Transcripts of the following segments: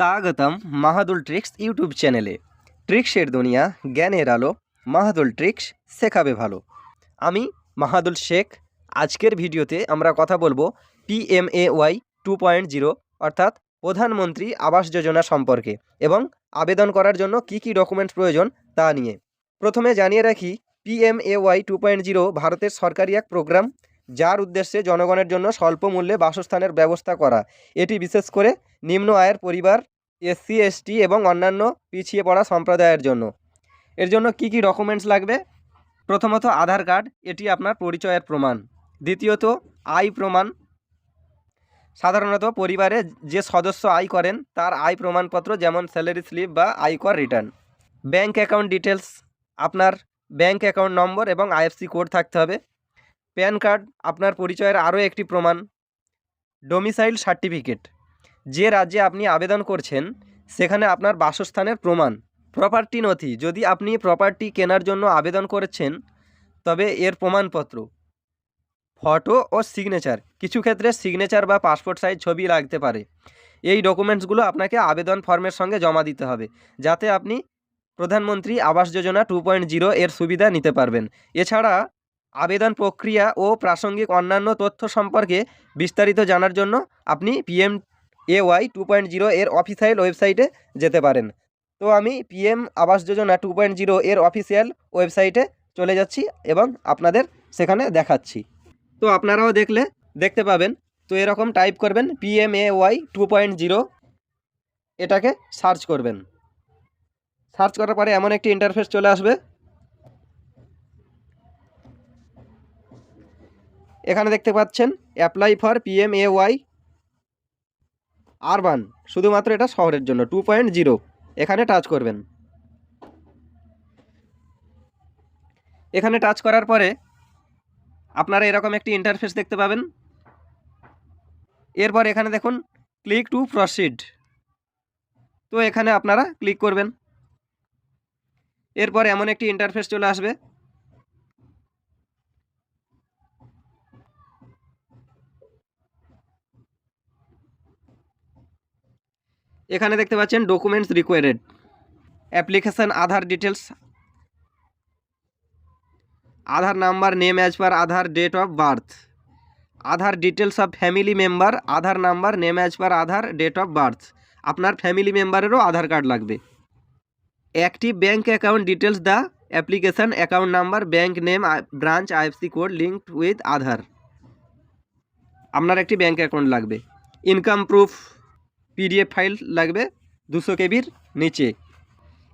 স্বাগতম মাহাদুল tricks YouTube চ্যানেলে ট্রিক্সের দুনিয়া জ্ঞানের আলো মাহাদুল ট্রিক্স শেখাবে ভালো আমি মাহাদুল শেখ আজকের ভিডিওতে আমরা কথা বলব পিএমএওয়াই টু পয়েন্ট জিরো অর্থাৎ প্রধানমন্ত্রী আবাস যোজনা সম্পর্কে এবং আবেদন করার জন্য কী কী ডকুমেন্টস প্রয়োজন তা নিয়ে। প্রথমে জানিয়ে রাখি পিএমএওয়াই টু পয়েন্ট জিরো ভারতের সরকারি এক প্রোগ্রাম, যার উদ্দেশ্যে জনগণের জন্য স্বল্প মূল্যে বাসস্থানের ব্যবস্থা করা। এটি বিশেষ করে নিম্ন আয়ের পরিবার এসসি, এসটি এবং অন্যান্য পিছিয়ে পড়া সম্প্রদায়ের জন্য। এর জন্য কি কি ডকুমেন্টস লাগবে? প্রথমত আধার কার্ড, এটি আপনার পরিচয়ের প্রমাণ। দ্বিতীয়ত আয় প্রমাণ। সাধারণত পরিবারে যে সদস্য আয় করেন, তার আয় প্রমাণপত্র যেমন স্যালারি স্লিপ বা আয়কর রিটার্ন ব্যাংক অ্যাকাউন্ট ডিটেলস আপনার ব্যাংক অ্যাকাউন্ট নম্বর এবং আইএফসি কোড থাকতে হবে। প্যান কার্ড আপনার পরিচয়ের আরও একটি প্রমাণ। ডোমিসাইল সার্টিফিকেট যে রাজ্যে আপনি আবেদন করছেন, সেখানে আপনার বাসস্থানের প্রমাণ। প্রপার্টি নথি, যদি আপনি প্রপার্টি কেনার জন্য আবেদন করেছেন, তবে এর প্রমাণপত্র। ফটো ও সিগনেচার, কিছু ক্ষেত্রে সিগনেচার বা পাসপোর্ট সাইজ ছবি লাগতে পারে। এই ডকুমেন্টসগুলো আপনাকে আবেদন ফর্মের সঙ্গে জমা দিতে হবে, যাতে আপনি প্রধানমন্ত্রী আবাস যোজনা টু পয়েন্ট জিরো এর সুবিধা নিতে পারবেন। এছাড়া, আবেদন প্রক্রিয়া ও প্রাসঙ্গিক অন্যান্য তথ্য সম্পর্কে বিস্তারিত জানার জন্য আপনি PM A Y two point zero এর অফিসিয়াল ওয়েবসাইটে যেতে পারেন। তো আমি PM Awas Yojana two point zero এর অফিসিয়াল ওয়েবসাইটে চলে যাচ্ছি এবং আপনাদের সেখানে দেখাচ্ছি। তো আপনারাও দেখলে, দেখতে পাবেন। তো এরকম টাইপ করবেন PM A Y two point zero এটাকে সার্চ করবেন। সার্চ করার পরে এমন একটি ইন্টারফেস চলে আসবে। এখানে দেখতে পাচ্ছেন apply for PM A Y urban, শুধুমাত্র এটা শহরের জন্য টু পয়েন্ট জিরো এখানে টাচ করবেন। এখানে টাচ করার পরে আপনারা এরকম একটি ইন্টারফেস দেখতে পাবেন। এরপর এখানে দেখুন ক্লিক টু প্রসিড তো এখানে আপনারা ক্লিক করবেন। এরপর এমন একটি ইন্টারফেস চলে আসবে। এখানে দেখতে পাচ্ছেন documents required application Aadhaar details Aadhaar number name as per Aadhaar date of birth Aadhaar details of family member Aadhaar number name as per Aadhaar date of birth আপনার ফ্যামিলি মেম্বারেরও আধার কার্ড লাগবে। Active bank account details the application account number bank name branch IFC code linked with Aadhaar. আপনার একটি bank account লাগবে। Income proof PDF file লাগবে দুশো কেবির নিচে।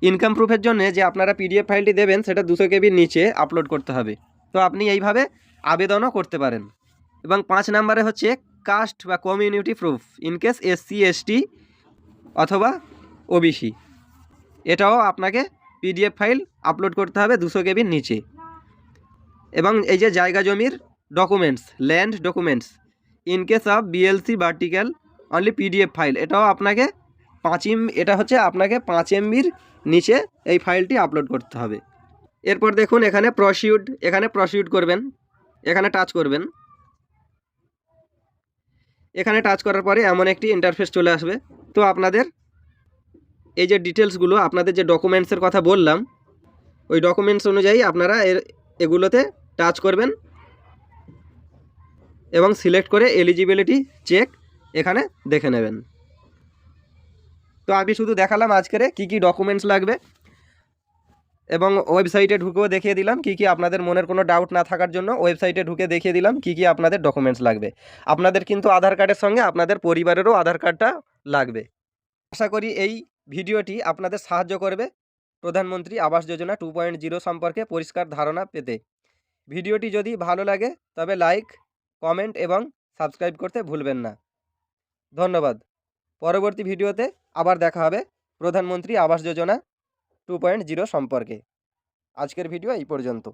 Income প্রুফের জন্য যে আপনারা পিডিএফ ফাইলটি দেবেন, সেটা দুশো কেবির নিচে আপলোড করতে হবে। তো আপনি এইভাবে আবেদনও করতে পারেন। এবং পাঁচ নাম্বারে হচ্ছে কাস্ট বা community proof in case SC ST অথবা ওবিসি এটাও আপনাকে পিডিএফ ফাইল আপলোড করতে হবে দুশো কেবির নিচে। এবং এই যে জায়গা জমির documents land documents in case of BLC vertical only PDF file এটাও আপনাকে পাঁচ এম, এটা হচ্ছে আপনাকে পাঁচ এমবির নিচে এই ফাইলটি আপলোড করতে হবে। এরপর দেখুন এখানে প্রসিউড এখানে প্রসিউড করবেন, এখানে টাচ করবেন। এখানে টাচ করার পরে এমন একটি ইন্টারফেস চলে আসবে। তো আপনাদের এই যে ডিটেলসগুলো আপনাদের যে ডকুমেন্টসের কথা বললাম, ওই ডকুমেন্টস অনুযায়ী আপনারা এর, এগুলোতে টাচ করবেন এবং সিলেক্ট করে এলিজিবিলিটি চেক এখানে দেখে নেবেন। তো আমি শুধু দেখালাম আজকের কী কী ডকুমেন্টস লাগবে এবং ওয়েবসাইটে ঢুকেও দেখিয়ে দিলাম কী কী আপনাদের মনের কোনো ডাউট না থাকার জন্য ওয়েবসাইটে ঢুকে দেখিয়ে দিলাম কী কী আপনাদের ডকুমেন্টস লাগবে। আপনাদের কিন্তু আধার কার্ডের সঙ্গে আপনাদের পরিবারেরও আধার কার্ডটা লাগবে। আশা করি এই ভিডিওটি আপনাদের সাহায্য করবে প্রধানমন্ত্রী আবাস যোজনা টু পয়েন্ট জিরো সম্পর্কে পরিষ্কার ধারণা পেতে। ভিডিওটি যদি ভালো লাগে তবে লাইক কমেন্ট এবং সাবস্ক্রাইব করতে ভুলবেন না। ধন্যবাদ। পরবর্তী ভিডিওতে আবার দেখা হবে প্রধানমন্ত্রী আবাস যোজনা টু পয়েন্ট জিরো সম্পর্কে। আজকের ভিডিও এই পর্যন্ত।